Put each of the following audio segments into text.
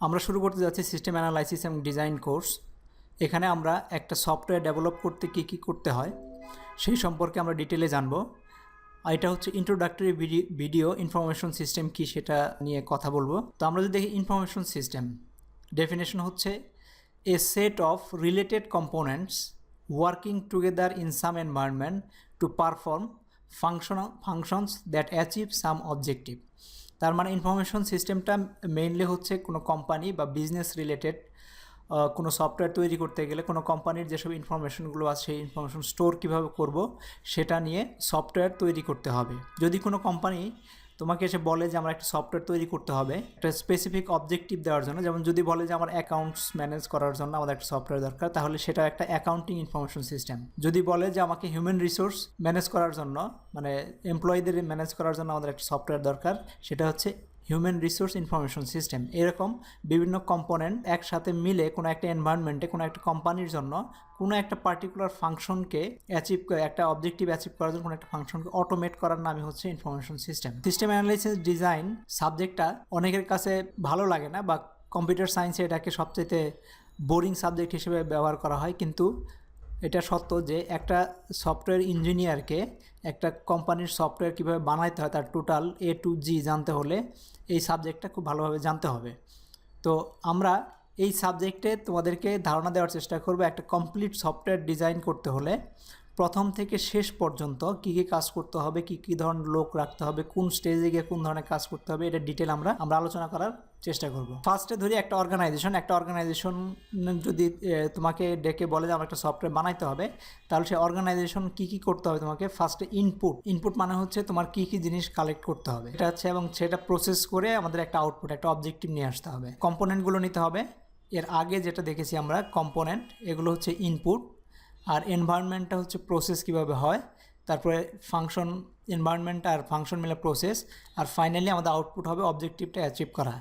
আমরা শুরু করতে যাচ্ছি সিস্টেম অ্যানালাইসিস এবং ডিজাইন কোর্স এখানে আমরা একটা সফটওয়্যার ডেভেলপ করতে কী কী করতে হয়, সেই সম্পর্কে আমরা ডিটেলে জানব। এটা হচ্ছে ইন্ট্রোডাক্টরি ভিডিও ইনফরমেশন সিস্টেম কি সেটা নিয়ে কথা বলব। তো আমরা যদি দেখি ইনফরমেশন সিস্টেম ডেফিনেশন হচ্ছে a set of related components working together in some environment to perform function functions that achieve some objective তার মানে ইনফরমেশন সিস্টেমটা মেইনলি হচ্ছে কোনো কোম্পানি বা বিজনেস রিলেটেড কোনো সফটওয়্যার তৈরি করতে গেলে কোনো কোম্পানির যেসব ইনফরমেশনগুলো আছে, সেই ইনফরমেশন স্টোর কীভাবে করব, সেটা নিয়ে সফটওয়্যার তৈরি করতে হবে। যদি কোনো কোম্পানি তোমাকে এসে বলে যে আমার একটা সফটওয়্যার তৈরি করতে হবে, একটা স্পেসিফিক অবজেক্টিভ দেওয়ার জন্য। যেমন যদি বলে যে আমার অ্যাকাউন্টস ম্যানেজ করার জন্য আমাদের একটা সফটওয়্যার দরকার, তাহলে সেটা একটা অ্যাকাউন্টিং ইনফরমেশন সিস্টেম যদি বলে যে আমাকে হিউম্যান রিসোর্স ম্যানেজ করার জন্য মানে এমপ্লয়ীদের ম্যানেজ করার জন্য আমাদের একটা সফটওয়্যার দরকার, সেটা হচ্ছে হিউম্যান রিসোর্স ইনফরমেশন সিস্টেম এরকম বিভিন্ন কম্পোনেন্ট একসাথে মিলে কোনো একটা এনভায়রনমেন্টে কোনো একটা কোম্পানির জন্য কোনো একটা পার্টিকুলার ফাংশনকে অ্যাচিভ করে, একটা অবজেক্টিভ অ্যাচিভ করার জন্য কোনো একটা ফাংশনকে অটোমেট করার নামই হচ্ছে information system system analysis design সাবজেক্টটা অনেকের কাছে ভালো লাগে না, বা কম্পিউটার সায়েন্সে এটাকে সবচেয়ে বোরিং সাবজেক্ট হিসেবে ব্যবহার করা হয়, কিন্তু এটা সত্য যে একটা সফটওয়্যার ইঞ্জিনিয়ারকে একটা কোম্পানির সফটওয়্যার কীভাবে বানাইতে হয় তার টোটাল এ টু জি জানতে হলে এই সাবজেক্টটা খুব ভালোভাবে জানতে হবে। তো আমরা এই সাবজেক্টে তোমাদেরকে ধারণা দেওয়ার চেষ্টা করব একটা কমপ্লিট সফটওয়্যার ডিজাইন করতে হলে। প্রথম থেকে শেষ পর্যন্ত কী কী কাজ করতে হবে, কী কী ধরনের লোক রাখতে হবে, কোন স্টেজে গিয়ে কোন ধরনের কাজ করতে হবে, এটা ডিটেল আমরা আমরা আলোচনা করার চেষ্টা করব। ফার্স্টে ধরি একটা অর্গানাইজেশন একটা অর্গানাইজেশন যদি তোমাকে ডেকে বলে যে আমার একটা সফটওয়্যার বানাইতে হবে, তাহলে সেই অর্গানাইজেশন কী কী করতে হবে তোমাকে? ফার্স্টে ইনপুট ইনপুট মানে হচ্ছে তোমার কী কী জিনিস কালেক্ট করতে হবে। এটা হচ্ছে এবং সেটা প্রসেস করে আমাদের একটা আউটপুট একটা অবজেক্টিভ নিয়ে আসতে হবে। কম্পোনেন্টগুলো নিতে হবে, এর আগে যেটা দেখেছি আমরা কম্পোনেন্ট এগুলো হচ্ছে ইনপুট আর এনভায়রনমেন্টটা হচ্ছে প্রসেস কীভাবে হয়, তারপরে ফাংশন এনভায়রনমেন্ট আর ফাংশন মিলে প্রসেস আর ফাইনালি আমাদের আউটপুট হবে অবজেক্টিভটা অ্যাচিভ করা।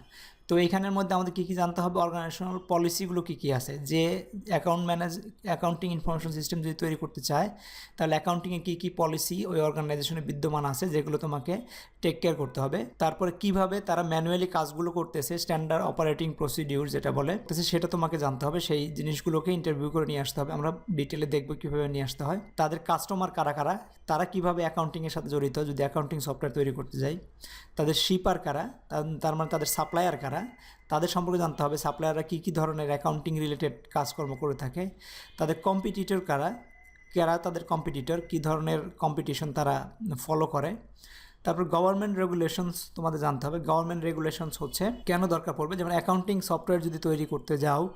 তো এইখানের মধ্যে আমাদের কী কী জানতে হবে? অর্গানাইজেশনাল পলিসিগুলো কী কী আছে? যে account manage accounting information system যদি তৈরি করতে চায়, তাহলে অ্যাকাউন্টিংয়ে কী কী পলিসি ওই অর্গানাইজেশনে বিদ্যমান আছে, যেগুলো তোমাকে টেক কেয়ার করতে হবে? তারপরে কীভাবে তারা ম্যানুয়ালি কাজগুলো করতেছে স্ট্যান্ডার্ড অপারেটিং প্রসিডিউর যেটা বলে, তো সেটা তোমাকে জানতে হবে। সেই জিনিসগুলোকে ইন্টারভিউ করে নিয়ে আসতে হবে। আমরা ডিটেলে দেখব কীভাবে নিয়ে আসতে হয়। তাদের কাস্টমার কারা কারা? তারা কীভাবে অ্যাকাউন্টিংয়ের সাথে জড়িত? যদি অ্যাকাউন্টিং সফটওয়্যার তৈরি করতে যাই, তাদের শিপার কারা? তার- তার মানে তাদের সাপ্লায়ার কারা? তাদের সম্পর্কে জানতে হবে সাপ্লায়াররা কী কী ধরনের অ্যাকাউন্টিং রিলেটেড কাজকর্ম করে থাকে, তাদের কম্পিটিটর কারা কারা তাদের কম্পিটিটর কী ধরনের কম্পিটিশন তারা ফলো করে। তারপর গভর্নমেন্ট রেগুলেশনস তোমাদের জানতে হবে। গভর্নমেন্ট রেগুলেশনস হচ্ছে কেন দরকার পড়বে? যেমন অ্যাকাউন্টিং সফটওয়্যার যদি তৈরি করতে যাও,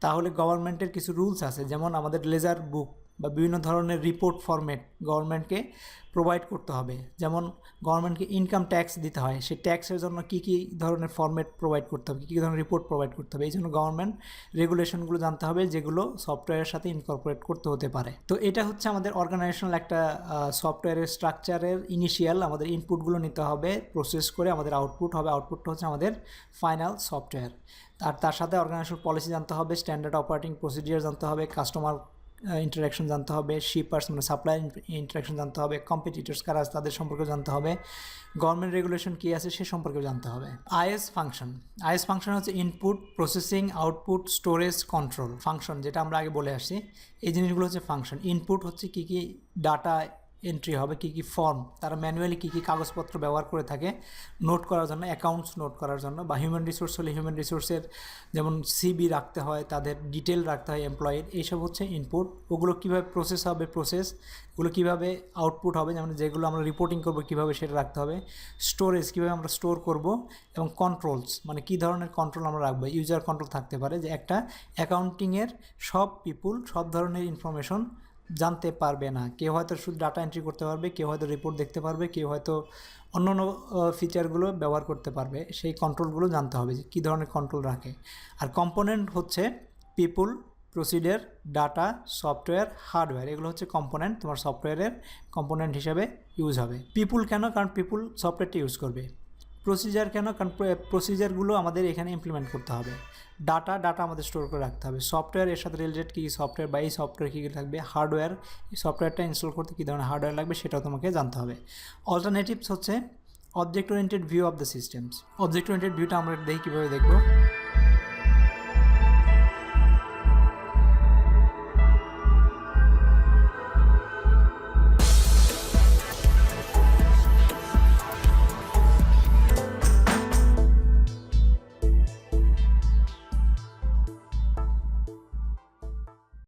তাহলে গভর্নমেন্টের কিছু রুলস আছে। যেমন আমাদের লেজার বুক বা বিভিন্ন ধরনের রিপোর্ট ফরম্যাট গভর্নমেন্টকে প্রোভাইড করতে হবে। যেমন গভর্নমেন্টকে ইনকাম ট্যাক্স দিতে হয়, সেই ট্যাক্সের জন্য কী কী ধরনের ফরম্যাট প্রোভাইড করতে হবে, কী কী ধরনের রিপোর্ট প্রোভাইড করতে হবে, এই জন্য গভর্নমেন্ট রেগুলেশনগুলো জানতে হবে যেগুলো সফটওয়্যারের সাথে ইনকর্পোরেট করতে হতে পারে। তো এটা হচ্ছে আমাদের অর্গানাইজেশনাল একটা সফটওয়্যারের স্ট্রাকচারের ইনিশিয়াল আমাদের ইনপুটগুলো নিতে হবে প্রসেস করে আমাদের আউটপুট হবে আউটপুটটা হচ্ছে আমাদের ফাইনাল সফটওয়্যার আর তার সাথে অর্গানাইজেশন পলিসি জানতে হবে স্ট্যান্ডার্ড অপারেটিং প্রসিডিওর জানতে হবে কাস্টমার ইন্টারাকশন জানতে হবে শিপার্স মানে সাপ্লাই ইন্টারাকশন জানতে হবে কম্পিটিটর্স কারা আছে তাদের সম্পর্কে জানতে হবে গভর্নমেন্ট রেগুলেশন কী আছে সে সম্পর্কেও জানতে হবে। আইএস ফাংশন আইএস ফাংশন হচ্ছে input processing output storage control function যেটা আমরা আগে বলে আসি এই জিনিসগুলো হচ্ছে ফাংশন ইনপুট হচ্ছে কী কী ডাটা এন্ট্রি হবে, কী কী ফর্ম তারা ম্যানুয়ালি কী কী কাগজপত্র ব্যবহার করে থাকে নোট করার জন্য অ্যাকাউন্টস নোট করার জন্য, বা হিউম্যান রিসোর্স হলে হিউম্যান রিসোর্সের যেমন সিবি রাখতে হয়, তাদের ডিটেল রাখতে হয় এমপ্লয়ের এইসব হচ্ছে ইনপুট ওগুলো কীভাবে প্রসেস হবে প্রসেস ওগুলো কীভাবে আউটপুট হবে, যেমন যেগুলো আমরা রিপোর্টিং করব, কীভাবে সেটা রাখতে হবে স্টোরেজ কীভাবে আমরা স্টোর করব, এবং কন্ট্রোলস মানে কী ধরনের কন্ট্রোল আমরা রাখব ইউজার কন্ট্রোল থাকতে পারে, যে একটা অ্যাকাউন্টিংয়ের সব পিপুল সব ধরনের ইনফরমেশন জানতে পারবে না। কেউ হয়তো শুধু ডাটা এন্ট্রি করতে পারবে, কেউ হয়তো রিপোর্ট দেখতে পারবে, কেউ হয়তো অন্য অন্য ফিচারগুলো ব্যবহার করতে পারবে। সেই কন্ট্রোলগুলো জানতে হবে যে কী ধরনের কন্ট্রোল রাখে। আর কম্পোনেন্ট হচ্ছে people procedure data software hardware এগুলো হচ্ছে কম্পোনেন্ট তোমার সফটওয়্যারের কম্পোনেন্ট হিসাবে ইউজ হবে। পিপুল কেন? কারণ পিপুল সফটওয়্যারটি ইউজ করবে। প্রসিজার কেন? কারণ প্রসিজারগুলো আমাদের এখানে ইমপ্লিমেন্ট করতে হবে। ডাটা ডাটা আমাদের স্টোর করে রাখতে হবে। সফটওয়্যার এর সাথে রিলেটেড কী সফটওয়্যার বা এই সফটওয়্যার কী কী লাগবে হার্ডওয়্যার এই সফটওয়্যারটা ইনস্টল করতে কী ধরনের হার্ডওয়্যার লাগবে সেটাও তোমাকে জানতে হবে। অল্টারনেটিভস হচ্ছে object oriented view of the systems object oriented ভিউটা আমরা দেখি কীভাবে দেখব?